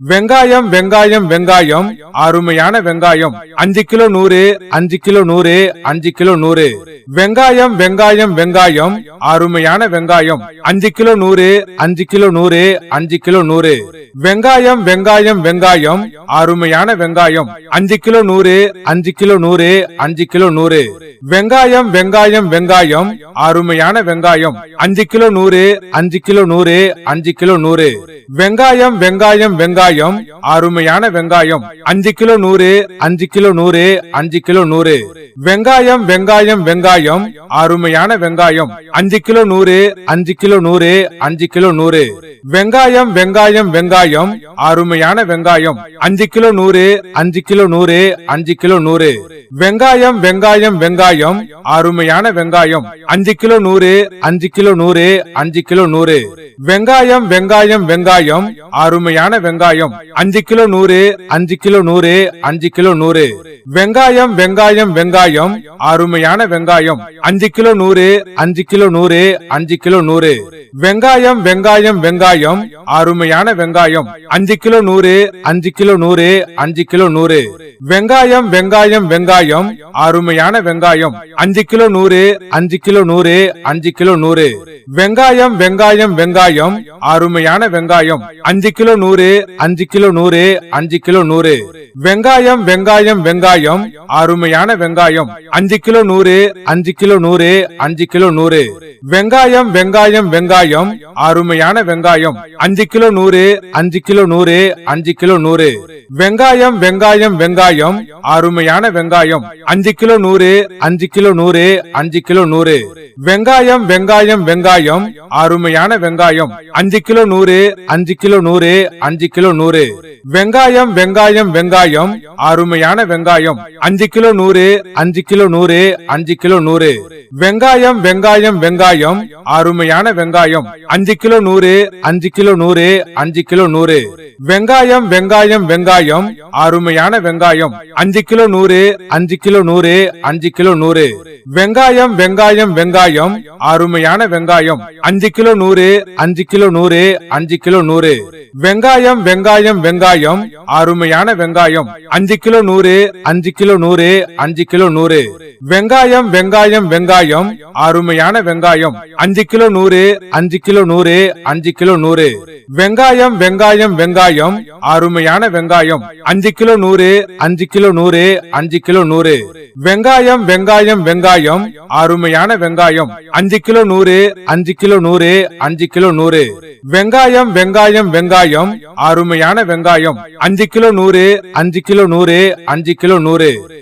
வெங்காயம் வெங்காயம் வெங்காயம் அருமையான வெங்காயம் அஞ்சு கிலோ நூறு அஞ்சு கிலோ நூறு அஞ்சு கிலோ நூறு வெங்காயம் வெங்காயம் வெங்காயம் அருமையான வெங்காயம் அஞ்சு கிலோ நூறு அஞ்சு கிலோ நூறு அஞ்சு கிலோ நூறு வெங்காயம் வெங்காயம் வெங்காயம் அருமையான வெங்காயம் அஞ்சு கிலோ நூறு அஞ்சு கிலோ நூறு அஞ்சு கிலோ நூறு வெங்காயம் வெங்காயம் வெங்காயம் அருமையான வெங்காயம் அஞ்சு கிலோ நூறு அஞ்சு கிலோ நூறு அஞ்சு கிலோ நூறு வெங்காயம் வெங்காயம் வெங்காயம். அருமையான வெங்காயம். அஞ்சு கிலோ நூறு அஞ்சு கிலோ நூறு அஞ்சு கிலோ நூறு. வெங்காயம் வெங்காயம் வெங்காயம். அருமையான வெங்காயம். அஞ்சு கிலோ நூறு அஞ்சு கிலோ நூறு அஞ்சு கிலோ நூறு. வெங்காயம் வெங்காயம் வெங்காயம். அருமையான வெங்காயம். அஞ்சு கிலோ நூறு அஞ்சு கிலோ நூறு அஞ்சு கிலோ நூறு. வெங்காயம் வெங்காயம் வெங்காயம் அருமையான வெங்காயம் அஞ்சு கிலோ நூறு அஞ்சு கிலோ நூறு அஞ்சு கிலோ நூறு வெங்காயம் வெங்காயம் வெங்காயம் அருமையான வெங்காயம் அஞ்சு கிலோ நூறு அஞ்சு கிலோ நூறு அஞ்சு கிலோ நூறு வெங்காயம் வெங்காயம் வெங்காயம் அருமையான வெங்காயம் அஞ்சு கிலோ நூறு அஞ்சு கிலோ நூறு அஞ்சு கிலோ நூறு வெங்காயம் வெங்காயம் வெங்காயம் அருமையான வெங்காயம் அஞ்சு கிலோ நூறு அஞ்சு கிலோ நூறு அஞ்சு கிலோ நூறு வெங்காயம் வெங்காயம் வெங்காயம் அருமையான வெங்காயம் அஞ்சு கிலோ நூறு அஞ்சு கிலோ நூறு அஞ்சு கிலோ நூறு வெங்காயம் வெங்காயம் வெங்காயம் அருமையான வெங்காயம் அஞ்சு கிலோ நூறு அஞ்சு கிலோ நூறு அஞ்சு கிலோ நூறு வெங்காயம் வெங்காயம் வெங்காயம் அருமையான வெங்காயம் அஞ்சு கிலோ நூறு அஞ்சு கிலோ நூறு அஞ்சு கிலோ நூறு வெங்காயம் வெங்காயம் வெங்காயம் அருமையான வெங்காயம் அஞ்சு கிலோ நூறு அஞ்சு கிலோ நூறு அஞ்சு கிலோ நூறு வெங்காயம் வெங்காயம் வெங்காயம் அருமையான வெங்காயம் வெங்காயம் அஞ்சு கிலோ நூறு அஞ்சு கிலோ நூறு அஞ்சு கிலோ நூறு வெங்காயம் வெங்காயம் வெங்காயம் அருமையான வெங்காயம் அஞ்சு கிலோ நூறு அஞ்சு கிலோ நூறு அஞ்சு கிலோ நூறு வெங்காயம் வெங்காயம் வெங்காயம் அருமையான வெங்காயம் அஞ்சு கிலோ நூறு அஞ்சு கிலோ நூறு அஞ்சு கிலோ நூறு வெங்காயம் வெங்காயம் வெங்காயம் அருமையான வெங்காயம் அஞ்சு கிலோ நூறு அஞ்சு கிலோ நூறு அஞ்சு கிலோ நூறு வெங்காயம் வெங்காயம் வெங்காயம் அருமையான வெங்காயம் அஞ்சு கிலோ நூறு அஞ்சு கிலோ நூறு அஞ்சு கிலோ நூறு வெங்காயம் வெங்காயம் வெங்காயம் அருமையான வெங்காயம் அஞ்சு கிலோ நூறு அஞ்சு கிலோ நூறு அஞ்சு கிலோ நூறு வெங்காயம் வெங்காயம் வெங்காயம் அருமையான வெங்காயம் அஞ்சு கிலோ நூறு அஞ்சு கிலோ நூறு அஞ்சு கிலோ நூறு வெங்காயம் வெங்காயம் வெங்காயம் அருமையான வெங்காயம் அஞ்சு கிலோ நூறு அஞ்சு கிலோ நூறு அஞ்சு கிலோ நூறு வெங்காயம் வெங்காயம் வெங்காயம் அருமையான வெங்காயம் அஞ்சு கிலோ நூறு அஞ்சு கிலோ நூறு அஞ்சு கிலோ நூறு. வெங்காயம் வெங்காயம் வெங்காயம். அருமையான வெங்காயம். அஞ்சு கிலோ நூறு அஞ்சு கிலோ நூறு அஞ்சு கிலோ நூறு. வெங்காயம் வெங்காயம் வெங்காயம். அருமையான வெங்காயம். அஞ்சு கிலோ நூறு அஞ்சு கிலோ நூறு அஞ்சு கிலோ நூறு.